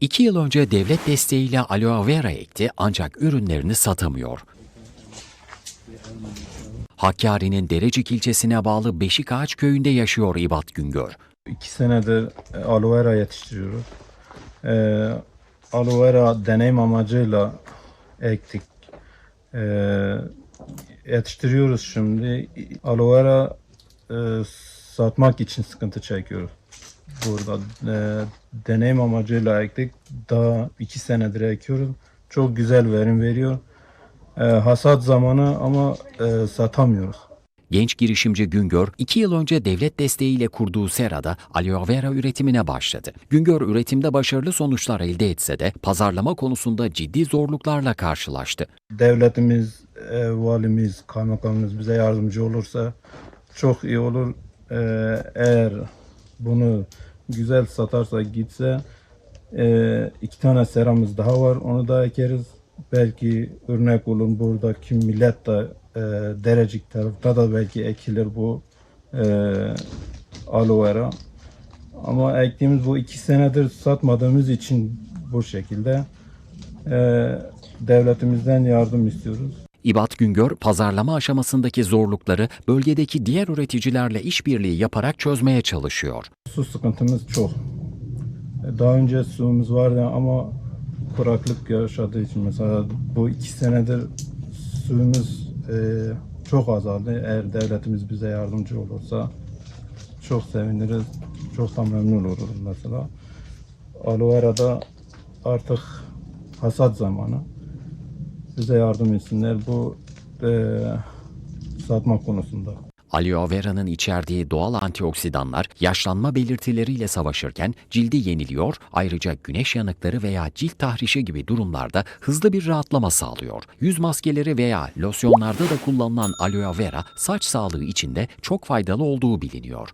İki yıl önce devlet desteğiyle aloe vera ekti ancak ürünlerini satamıyor. Hakkari'nin Derecik ilçesine bağlı Beşikağaç köyünde yaşıyor İbat Güngör. İki senedir e, aloe vera yetiştiriyoruz. E, aloe vera deneyim amacıyla ektik. E, yetiştiriyoruz şimdi. Aloe vera e, satmak için sıkıntı çekiyoruz. Burada e, deneyim amacıyla ektik. Daha iki senedir ekiyoruz. Çok güzel verim veriyor. E, hasat zamanı ama e, satamıyoruz. Genç girişimci Güngör, iki yıl önce devlet desteğiyle kurduğu serada aloe vera üretimine başladı. Güngör üretimde başarılı sonuçlar elde etse de pazarlama konusunda ciddi zorluklarla karşılaştı. devletimiz, e, valimiz, kaymakamımız bize yardımcı olursa çok iyi olur. E, eğer bunu güzel satarsa gitse e, iki tane seramız daha var. Onu da ekeriz. Belki örnek olun buradaki millet de e, Derecik tarafta da belki ekilir bu e, aloe vera. Ama ektiğimiz bu iki senedir satmadığımız için bu şekilde e, devletimizden yardım istiyoruz. İbat Güngör, pazarlama aşamasındaki zorlukları bölgedeki diğer üreticilerle işbirliği yaparak çözmeye çalışıyor. Su sıkıntımız çok. E, Daha önce suyumuz vardı ama kuraklık yaşadığı için mesela bu iki senedir suyumuz e, çok azaldı. Eğer devletimiz bize yardımcı olursa çok seviniriz. Çok da memnun oluruz mesela. Aloe artık hasat zamanı. Bize yardım etsinler bu e, satma konusunda. Aloe vera'nın içerdiği doğal antioksidanlar yaşlanma belirtileriyle savaşırken cildi yeniliyor, ayrıca güneş yanıkları veya cilt tahrişi gibi durumlarda hızlı bir rahatlama sağlıyor. Yüz maskeleri veya losyonlarda da kullanılan aloe vera saç sağlığı için de çok faydalı olduğu biliniyor.